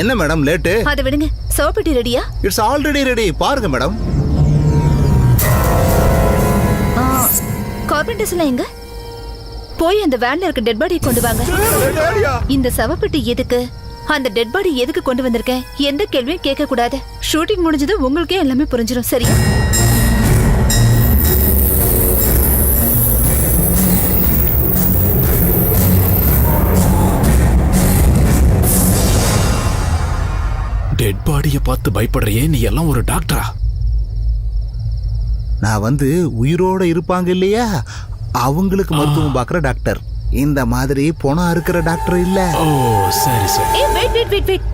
என்ன madam late? அதை விடுங்க. சோப்பட்டி ரெடியா? இட்ஸ் ஆல்ரெடி ரெடி பாருங்க மேடம். கார்பெண்டர்ஸ் எல்லாம் எங்க? போய் அந்த வேன்ல இருக்க டெட் பாடி கொண்டு வாங்க. இந்த சவப்பெட்டி எதுக்கு? அந்த டெட் பாடி எதுக்கு கொண்டு வந்திருக்கேன் எந்த கேள்வியும் கேட்க கூடாது ஷூட்டிங் முடிஞ்சது உங்களுக்கே எல்லாமே புரிஞ்சிடும் சரியா? பாடியை பார்த்து பயப்படுறியே? நீ எல்லாம் ஒரு டாக்டரா? நான் வந்து உயிரோட இருப்பாங்க இல்லையா? அவங்களுக்கு மருத்துவம் பார்க்குற டாக்டர். இந்த மாதிரி பொணம் இருக்கிற டாக்டர் இல்ல. ஓ சரி சரி. ஏய் வெயிட் வெயிட் வெயிட் வெயிட்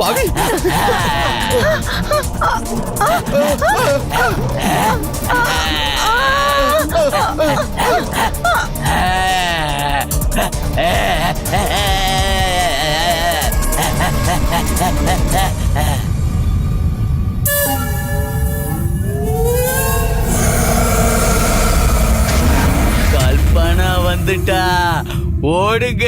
பாவி. கல்பனா வந்துட்டா. ஓடுங்க.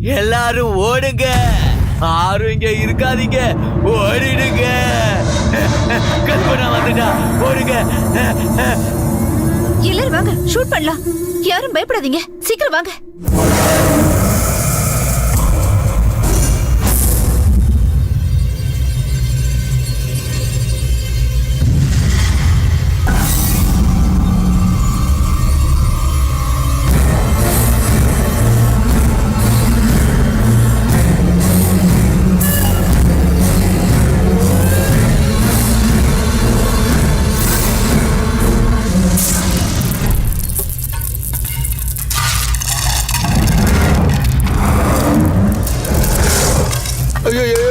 எல்லாரும் ஓடுங்க. யாரும் இங்க இருக்காதீங்க. ஓடிடுங்க. கல்பனா வந்துட்டா. ஓடுங்க. எல்லாரும் வாங்க. ஷூட் பண்ணலாம். யாரும் பயப்படாதீங்க. சீக்கிரம் வாங்க. அது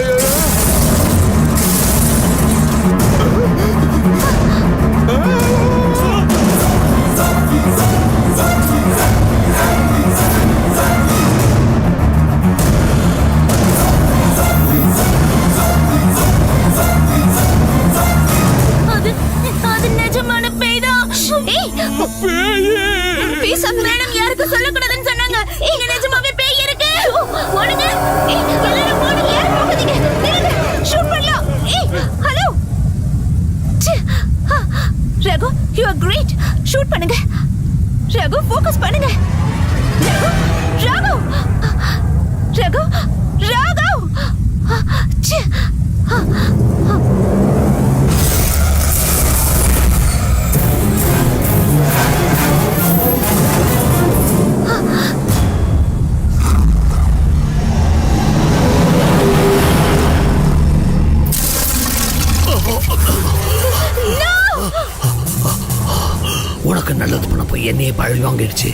உனக்கு நல்லது பண்ண போய் என்னையே பழி வாங்கிடுச்சு.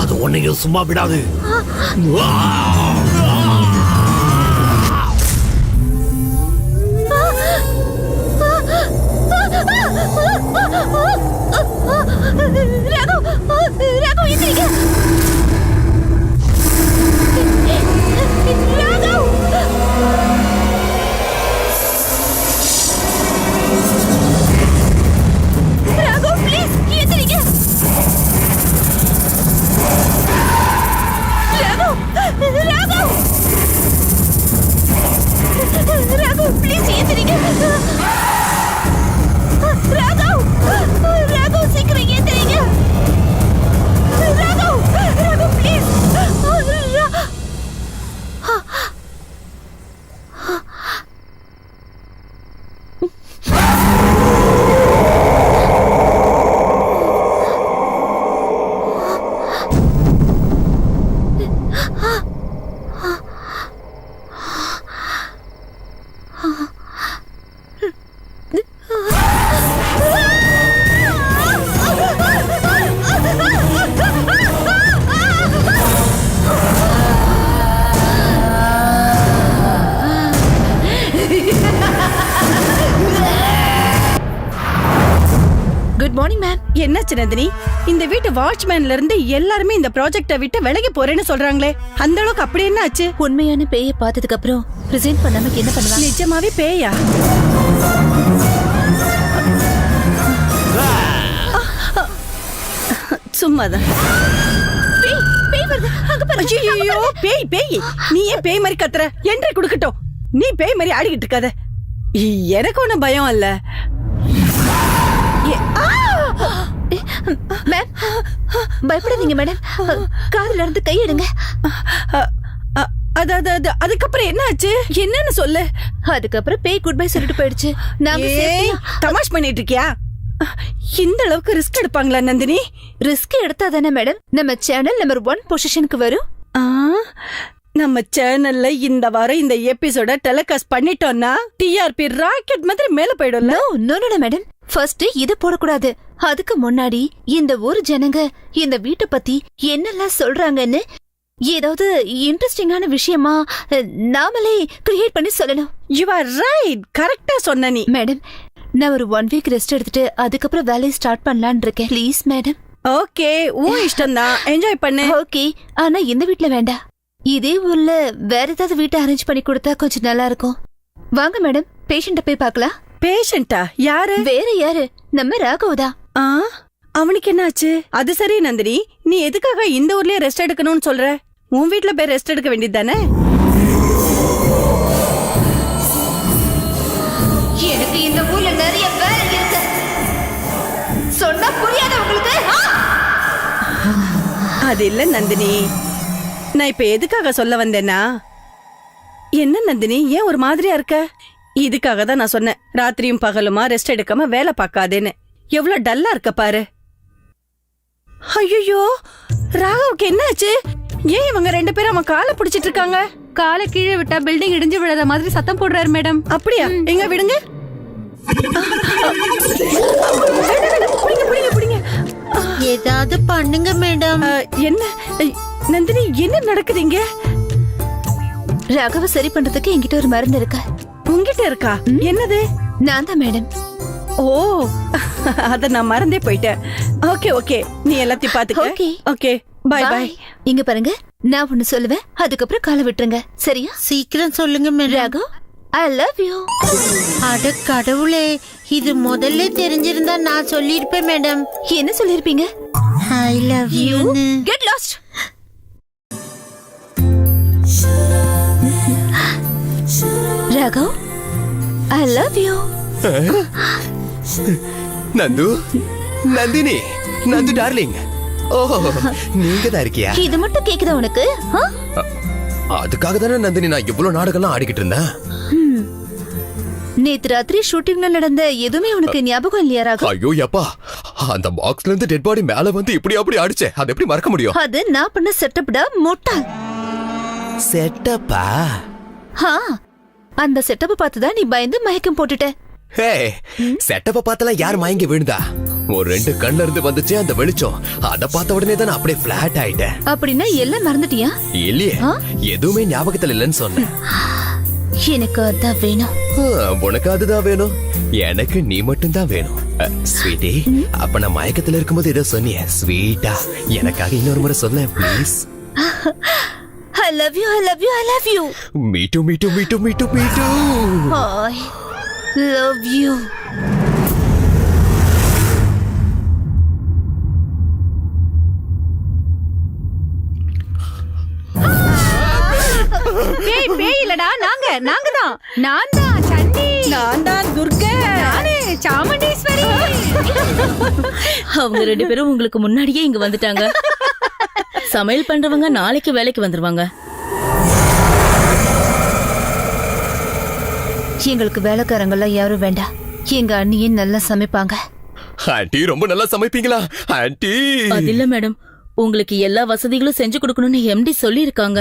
அது உன்னையும் சும்மா விடாது. ரகு நந்தினி இந்த வீட்டு வாட்ச்மேன்ல இருந்து எல்லாருமே இந்த ப்ராஜெக்ட விட்டு விலகி போறேன்னு சொல்றாங்களே. அந்த அளவுக்கு அப்படி என்ன ஆச்சு? உண்மையான பேயை பார்த்ததுக்கு அப்புறம் ரிசைன் பண்ணாம என்ன பண்ணுவாங்க நிஜமாவே பேயா? சும்மாதான். ஐயோ பேய் பேய் நீ ஏன் பேய் மாதிரி கத்துற? என்றே குடுக்கட்டும். நீ பேய் மாதிரி ஆடிக்கிட்டு இருக்காத. எனக்கு ஒண்ணும் பயம் இல்ல. மேம் பயப்படாதீங்க மேடம் காதுல இருந்து கை எடுங்க அது அது அது அதுக்கப்புறம் என்ன ஆச்சு என்னன்னு சொல்லு. அதுக்கப்புறம் பேய் குட் பை சொல்லிட்டு போயிடுச்சு. நாங்க தமாஷ் பண்ணிட்டு இருக்கியா இந்த அளவுக்கு ரிஸ்க் எடுப்பாங்களா நந்தினி? ரிஸ்க் எடுத்தா தானே மேடம் நம்ம சேனல் நம்பர் ஒன் பொசிஷனுக்கு வரும். நம்ம சேனல்ல இந்த வாரம் இந்த எபிசோட டெலிகாஸ்ட் பண்ணிட்டோம்னா டிஆர்பி ராக்கெட் மாதிரி மேல நோ நோ மேடம் ஃபர்ஸ்ட் இது போடக்கூடாது. அதுக்கு முன்னாடி இந்த ஊர் ஜனங்க இந்த வீட்டை பத்தி என்னெல்லாம் சொல்றாங்கன்னு ஏதாவது இன்ட்ரெஸ்டிங்கான விஷயமா நாமளே கிரியேட் பண்ணி சொல்லணும். யூ ஆர் ரைட் கரெக்டா சொன்ன நீ. மேடம் நான் ஒரு ஒன் வீக் ரெஸ்ட் எடுத்துட்டு அதுக்கப்புறம் வேலையை ஸ்டார்ட் பண்ணலாம்னு இருக்கேன். ப்ளீஸ் மேடம் ஓகே உன் இஷ்டம் தான் என்ஜாய் பண்ணு. ஓகே ஆனா இந்த வீட்ல வேண்டாம். இதே ஊர்ல வேற ஏதாவது வீட்டை அரேஞ்ச் பண்ணி கொடுத்தா கொஞ்சம் நல்லா இருக்கும். வாங்க மேடம் பேஷண்ட்ட போய் பார்க்கலாம். பேஷண்டா யாரு? வேற யாரு? நம்ம ராகவதா ஆ? அவனுக்கு என்னாச்சு? அது சரி நந்தினி. நீ எதுக்காக இந்த ஊர்லயே ரெஸ்ட் எடுக்கணும்னு சொல்ற? உன் வீட்ல போய் ரெஸ்ட் எடுக்க வேண்டியது தானே எனக்கு இந்த ஊர்ல நிறைய வேலை இருக்கு. சொன்னா புரியாத உங்களுக்கு. அது இல்ல நந்தினி. நான் இப்ப எதுக்காக சொல்ல வந்தேன்னா என்ன நந்தினி ஏன் ஒரு மாதிரியா இருக்க? இதுக்காக தான் நான் சொன்னேன். ராத்திரியும் பகலுமா ரெஸ்ட் எடுக்காம வேலை பார்க்காதேன்னு. எவ்வளவு டல்லா இருக்க பாரு. ஐயோ ராகவுக்கு என்னாச்சு? ஏன் இவங்க ரெண்டு பேரும் அவன் காலை பிடிச்சிட்டு இருக்காங்க? காலை கீழே விட்டா பில்டிங் இடிஞ்சு விழாத மாதிரி சத்தம் போடுறாரு மேடம். அப்படியா? எங்க விடுங்க? ஏதாவது பண்ணுங்க மேடம். என்ன? நந்தினி என்ன நடக்குது இங்க? ராகவ சரி பண்றதுக்கு என்கிட்ட ஒரு மருந்து இருக்கு? உங்ககிட்ட இருக்கா? என்னது? நான் தான் மேடம். ஓ அத நான் மறந்தே போயிட்டேன். Okay okay. நீ எல்லாத்தையும் பாத்துக்க. Okay. Okay bye bye. இங்க பாருங்க நான் ஒண்ணு சொல்லுவேன் அதுக்கப்புறம் காலை விட்டுருங்க. சரியா? சீக்கிரம் சொல்லுங்க madam Raghav I love you அட கடவுளே இது முதல்ல தெரிஞ்சிருந்தா நான் சொல்லிருப்பேன் மேடம் என்ன சொல்லிருப்பீங்க I love you get lost Raghav I love you Nandu Nandini Nandu darling. ஓ நீங்க தான் இருக்கியா? இது மட்டும் கேக்குதா உனக்கு? அதுக்காக தானே நந்தினி நான் இவ்வளவு நாடகம்லாம் ஆடிக்கிட்டு இருந்தேன். நேத்து ராத்திரி ஷூட்டிங்ல நடந்த எதுவுமே உனக்கு ஞாபகம் இல்லையா ராகவ்? ஐயோ அப்பா அந்த பாக்ஸ்ல இருந்து டெட் பாடி மேல வந்து இப்படி அப்படி அடிச்சே அது எப்படி மறக்க முடியும்? அது நான் பண்ண செட்டப்டா முட்டாள் செட்டப்பா ஹா. அந்த செட்டப்பை பார்த்து தான் நீ பயந்து மயக்கம் போட்டுட்ட. ஹே செட்டப்ப பார்த்தலாம் யார் மயங்கி விழுந்தா? ஒரு ரெண்டு கண்ணுல இருந்து வந்துச்சு அந்த வெளிச்சம். அத பார்த்த உடனே தான் அப்படியே பிளாட் ஆயிட்டேன். அப்படின்னா எல்லாம் மறந்துட்டியா? இல்லையே? எதுவுமே ஞாபகத்துல இல்லைன்னு சொன்னேன். எனக்கு அதான் வேணும். உனக்கு அதுதான் வேணும். எனக்கு நீ மட்டும் தான் வேணும் ஸ்வீட்டி அப்ப நான் மயக்கத்துல இருக்கும்போது ஏதோ சொன்னிய ஸ்வீட்டா? எனக்காக இன்னொரு முறை சொல்ல please I love you I love you I love you me too me too me too மீட்டு மீட்டு. ஐ லவ் யூ பேய் பேய் இல்லடா நாங்க நாங்க தான். நான் தான் சண்டி நான் தான் துர்கா. நானே சாமுண்டீஸ்வரி. அவங்க ரெண்டு பேரும் உங்களுக்கு முன்னாடியே இங்க வந்துட்டாங்க. சமையல் பண்றவங்க நாளைக்கு வேலைக்கு வந்துருவாங்க. எங்களுக்கு வேலைக்காரங்கெல்லாம் யாரும் வேண்டாம் எங்க அண்ணியே நல்லா சமைப்பாங்க. ஆண்டி ரொம்ப நல்லா சமைப்பீங்களா? ஆண்டி. அது இல்ல மேடம். உங்களுக்கு எல்லா வசதிகளும் செஞ்சு கொடுக்கணும்னு எம்டி சொல்லி இருக்காங்க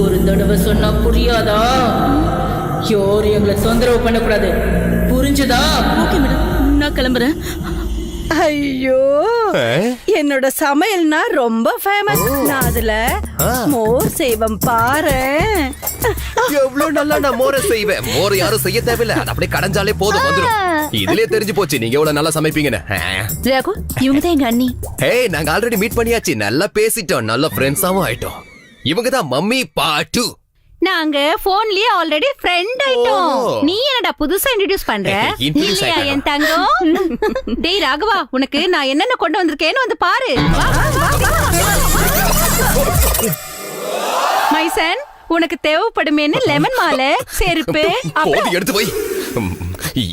ஒரு தடவை சொன்னா புரியாதா? யாரும் எங்களை தொந்தரவு பண்ணக்கூடாது. புரிஞ்சுதா? Okay madam. நான் கிளம்புறேன். ஐயோ. என்னோட சமையல்னா ரொம்ப ஃபேமஸ் நான் அதுல மோர் செய்வம் பாரு எவ்வளவு நல்லா நான் மோரை செய்வேன். மோரை யாரும் செய்ய தேவையில்ல. அது அப்படியே கடைஞ்சாலே போதும் வந்துரும். இதுலயே தெரிஞ்சு போச்சு நீங்க எவ்வளவு நல்லா சமைப்பீங்கன்னு. ரகு இவங்க தான் எங்க அண்ணி. ஹே நாங்க ஆல்ரெடி மீட் பண்ணியாச்சு. நல்லா பேசிட்டோம். நல்ல ஃப்ரெண்ட்ஸாவும் ஆயிட்டோம். இவங்க தான் மம்மி பாட்டு. நாங்க போன்லயே ஆல்ரெடி ஃப்ரெண்ட் ஆயிட்டோம். நீ என்னடா புதுசா இன்ட்ரோடியூஸ் பண்ற? Introduce இல்லையா ஆயிட்டானா? என் தங்கம் டேய் ராகவா உனக்கு நான் என்னென்ன கொண்டு வந்திருக்கேன்னு வந்து பாரு. மைசன் உனக்கு தேவைப்படுமேன்னு லெமன் மாலை செருப்பு போது எடுத்து போய்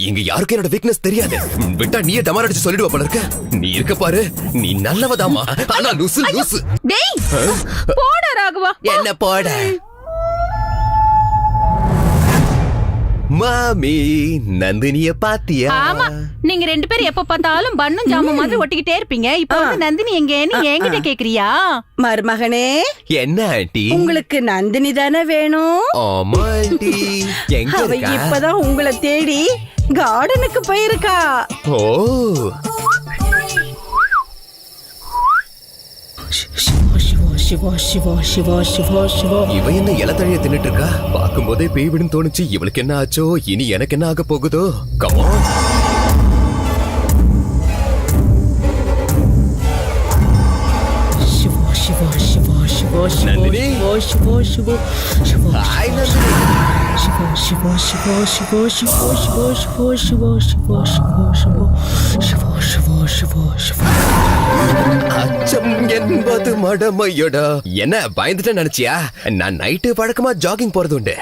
இங்க யாருக்கும் என்னோட வீக்னஸ் தெரியாது. விட்டா நீயே டமார் அடிச்சு சொல்லிடுவ போல இருக்க. நீ இருக்க பாரு நீ நல்லவதாமா ஆனா லூசு லூசு. டேய் போடா ராகவா. என்ன போட? மாமி நந்தினிய பாத்தியா? ஆமா நீங்க ரெண்டு பேரும் எப்ப பார்த்தாலும் பண்ணும் ஜாமும் மாதிரி ஒட்டிக்கிட்டே இருப்பீங்க. இப்ப வந்து நந்தினி எங்கன்னு என்கிட்ட கேக்குறியா? மருமகனே என்ன ஆண்டி? உங்களுக்கு நந்தினி தானே வேணும்? ஆமா ஆண்டி. எங்க அவ இப்பதான் உங்களை தேடி கார்டனுக்கு போயிருக்கா. ஓ. சிவா சிவா சிவா சிவா சிவா. இவ என்ன இலத்தழைய தின்னுட்டு இருக்கா பார்க்கும்போதே பேய் விடும் தோணுச்சு. இவளுக்கு என்ன ஆச்சோ? இனி எனக்கு என்ன ஆக போகுதோ? கமான் சிவா சிவா அச்சம் என்பது மடமையடா என்ன பயந்துட்ட நினைச்சியா நான் நைட்டு வழக்கமா ஜாகிங் போறது உண்டு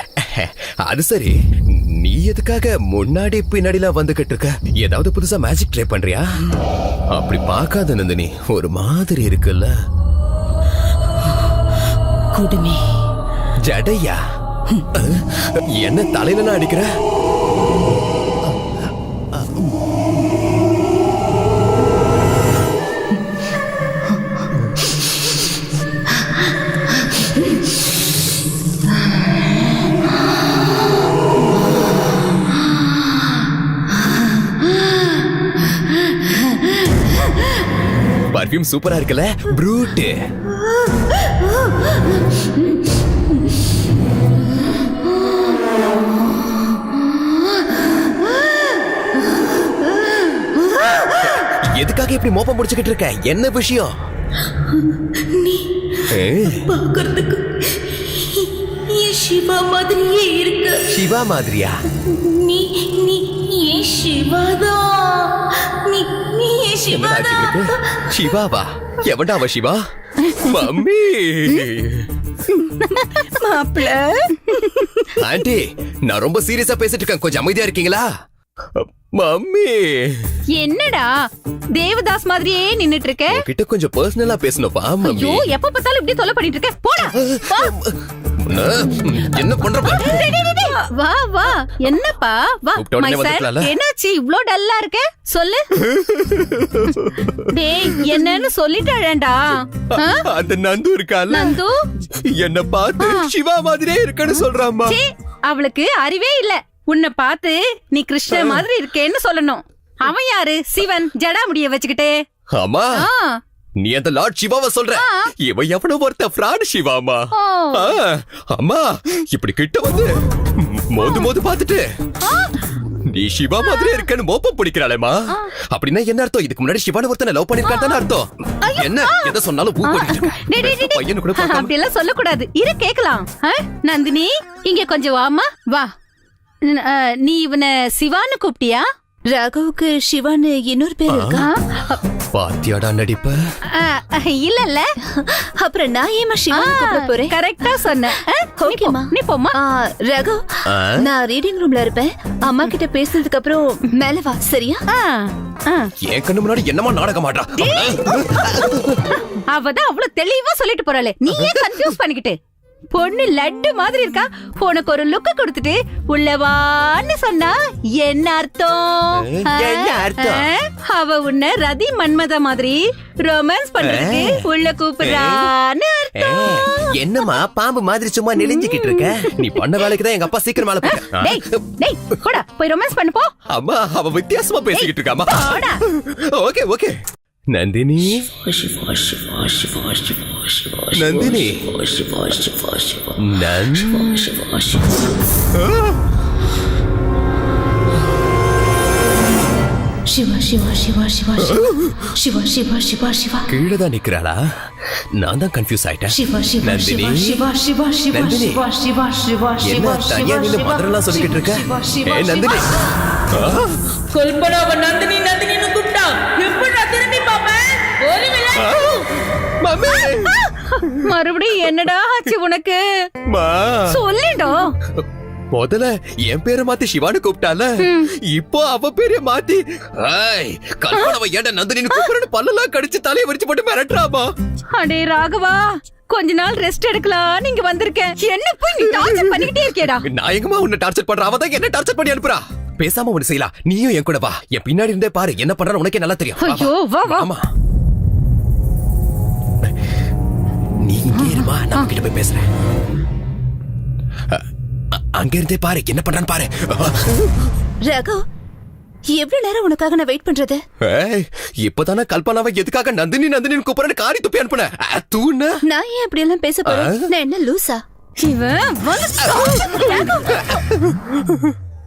அது சரி நீ எதுக்காக முன்னாடி பின்னாடிலாம் வந்துகிட்டு இருக்க ஏதாவது புதுசா மேஜிக் ட்ரை பண்றியா அப்படி பார்க்காத நந்தினி ஒரு மாதிரி இருக்குல்ல குடுமி. ஜடையா? என்ன தலையில அடிக்கிற? பர்ஃபியூம் சூப்பரா இருக்குல்ல? ப்ரூட்டு எதுக்காக இப்படி மோப்பம் முடிச்சுக்கிட்டு இருக்க? என்ன விஷயம்? ஏ, பார்க்கறதுக்கு சிவா மாதிரியே இருக்க. சிவா மாதிரியா? நீ நீ ஏன் சிவாதான் நீ நீ ஏன் ஆச்சு இவளுக்கு? சிவாவா? எவன்டா அவ சிவா? மம்மி. மாப்பிள்ள ஆண்டி நான் ரொம்ப சீரியஸா பேசிட்டு இருக்கேன். கொஞ்சம் அமைதியா இருக்கீங்களா? மம்மி. என்னடா? தேவதாஸ் மாதிரியே நின்னுட்டு இருக்க கிட்ட கொஞ்சம் பர்சனலா பேசணும்ப்பா மம்மி. ஐயோ எப்ப பார்த்தாலும் இப்படி தொலை பண்ணிட்டு இருக்க? போடா. என்ன பண்றப்ப? வா வா. என்னப்பா? வா மை சார்? என்னாச்சு? இவ்ளோ டல்லா இருக்க? சொல்லு. டேய் என்னன்னு சொல்லிட்டாழேண்டா ஆ? அந்த நந்து இருக்கால நந்து? என்ன பார்த்து சிவா மாதிரியே இருக்கன்னு சொல்றாம்மா சீ, அவளுக்கு அறிவே இல்ல. உன்னை பார்த்து நீ கிருஷ்ண மாதிரி இருக்கேன்னு சொல்லணும். அவன் யாரு? சிவன். ஜடா முடிய வச்சுக்கிட்டே. ஆமா. நீ அந்த லார்ட் சிவாவை சொல்ற. இவ எவனோ ஒருத்த ஃப்ராட் சிவாமா அம்மா இப்படி கிட்ட வந்து மோது மோது பார்த்துட்டு. நீ சிவா மாதிரி இருக்கன்னு மோப்பம் பிடிக்கிறாளேமா அப்படின்னா என்ன அர்த்தம்? இதுக்கு முன்னாடி சிவான ஒருத்தனை லவ் பண்ணிருக்கான் அர்த்தம்? என்ன? எதை சொன்னாலும் பூ பையனு கூட அப்படி எல்லாம் சொல்லக்கூடாது. இரு கேக்கலாம்? நந்தினி இங்க கொஞ்சம் வாமா வா. நீ இவனை சிவான்னு கூப்பிட்டியா? ராகவுக்கு சிவான்னு இன்னொரு பேர் இருக்கா? பாத்தியாடா நடிப்ப? ஆ, இல்ல இல்ல அப்புறம் நான் ஏமா சிவான்னு கூப்பிட போறேன்? கரெக்டா சொன்ன ஆ, நீ போ, ஓகேம்மா. நீ போமா ரகு? நான் ரீடிங் ரூம்ல இருப்பேன். அம்மா கிட்ட பேசுனதுக்கு அப்புறம் மேல வா சரியா. என் கண்ணு முன்னாடி என்னமா நாடகம் ஆடுறா? அவதான் அவ்வளவு தெளிவா சொல்லிட்டு போறாளே. நீ ஏன் கன்ஃபியூஸ் பண்ணிக்கிட்டு? பொண்ணு லட்டு மாதிரி இருக்கா? உனக்கு ஒரு லுக் கொடுத்துட்டு உள்ளவான்னு சொன்னா என்ன அர்த்தம்? என்ன அர்த்தம்? அவ உன்னை ரதி மன்மத மாதிரி ரொமான்ஸ் பண்றதுக்கு உள்ள கூப்பிடுறான்னு அர்த்தம். என்னம்மா பாம்பு மாதிரி சும்மா நெளிஞ்சுக்கிட்டு இருக்க? நீ பண்ண வேலைக்கு தான் எங்க அப்பா சீக்கிரம் மேல போயிட்டான். டேய் டேய் போடா போய் ரொமான்ஸ் பண்ணு போ. அம்மா அவ வித்தியாசமா பேசிக்கிட்டு இருக்காமா போடா. Okay okay. நந்தினி. சிவா சிவா சிவா சிவா. நந்தினி சிவா சிவா சிவா சிவா சிவா சிவா சிவா சிவா கீழே தான் நிக்கிறாளா நான் தான் கன்ஃபியூஸ் ஆயிட்டேன் சிவா சிவா நந்தினி சிவா சிவா சிவா நந்தினி சிவா சிவா சிவா சிவா என்ன தனியா நின்னு மதுரெல்லாம் சொல்லிக்கிட்டு இருக்க ஏ நந்தினி கல்பனாவ நந்தினி நந்தினின்னு கூப்பிட்டா எப்படி திரும்பி பாப்பேன் ஒரு மம்மி மறுபடியும் என்னடா ஆச்சு உனக்கு? சொல்லிடோ. முதல்ல என் பேரை மாத்தி சிவான்னு கூப்பிட்டால இப்போ அவ பேரை மாத்தி ஏய் கல்பனாவை ஏன்டா நந்தினின்னு கூப்பிடுறேன்னு பல்லெல்லாம் கடிச்சு தலையை விரிச்சு போட்டு மிரட்டுறாமா? அடே ராகவா கொஞ்ச நாள் ரெஸ்ட் எடுக்கலாம் நீங்க வந்திருக்கேன். என்ன போய் நீ டார்ச்சர் பண்ணிக்கிட்டே இருக்கேடா? நான் எங்கம்மா உன்னை டார்ச்சர் பண்ற. அவ தான் என்ன டார்ச்சர் பண்ணி அனுப்புறா? பேசாம ஒண்ணு செய்யலாம். நீயும் என் கூட வா. என் பின்னாடி இருந்தே பாரு. என்ன பண்றான்னு உனக்கே நல்லா தெரியும். ஐயோ வா வா. நான் கிட்ட போய் பேசுறேன். அ- அ- அங்க இருந்தே பாரு என்ன பண்றான்னு பாரு. ரகு எவ்வளவு நேரம் உனக்காக நான் வெயிட் பண்றது? இப்பதானே கல்பனாவை எதுக்காக நந்தினி நந்தினி கூப்பிடுறேன்னு காரி துப்பி அனுப்புன? தூண்ண நான் ஏன் அப்படி எல்லாம் பேச போறேன்? நான் என்ன லூசா? இவன்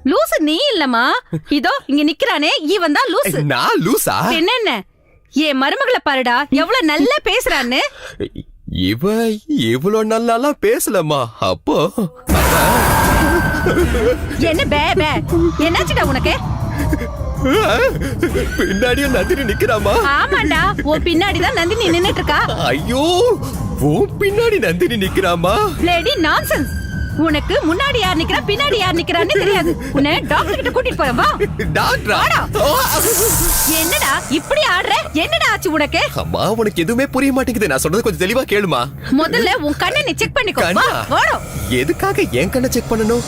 லூசு நீ இல்லம்மா. இதோ இங்க நிக்கிறானே. இவன் தான் லூசு. நான் லூசா? என்னென்ன? என் மருமகளை பாருடா. எவ்வளவு நல்லா பேசுறான்னு. இவ இவ்வளவு நல்லாலாம் பேசலம்மா. அப்போ? என்ன பே என்னாச்சுடா உனக்கு? பின்னாடியும் நந்தினி நிக்கிறாமா ஆமாண்டா உன் பின்னாடிதான் நந்தினி நின்னுட்டு இருக்கா. ஐயோ உன் பின்னாடி நந்தினி நிக்கிறாமா லேடி நான்சென்ஸ். உனக்கு முன்னாடி யார் நிக்கிறா பின்னாடி யார் நிக்கிறான்னு தெரியாது. உன்னை டாக்டர் கிட்ட கூட்டிட்டு போறேன் வா. டாக்டரா என்னடா இப்படி ஆடுற? என்னடா ஆச்சு உனக்கு? அம்மா உனக்கு எதுவுமே புரிய மாட்டேங்குது. நான் சொல்றது கொஞ்சம் தெளிவா கேளுமா. முதல்ல உன் கண்ணை நீ செக் பண்ணிக்கோ. வா? வாடா. எதுக்காக என் கண்ணை செக் பண்ணணும்?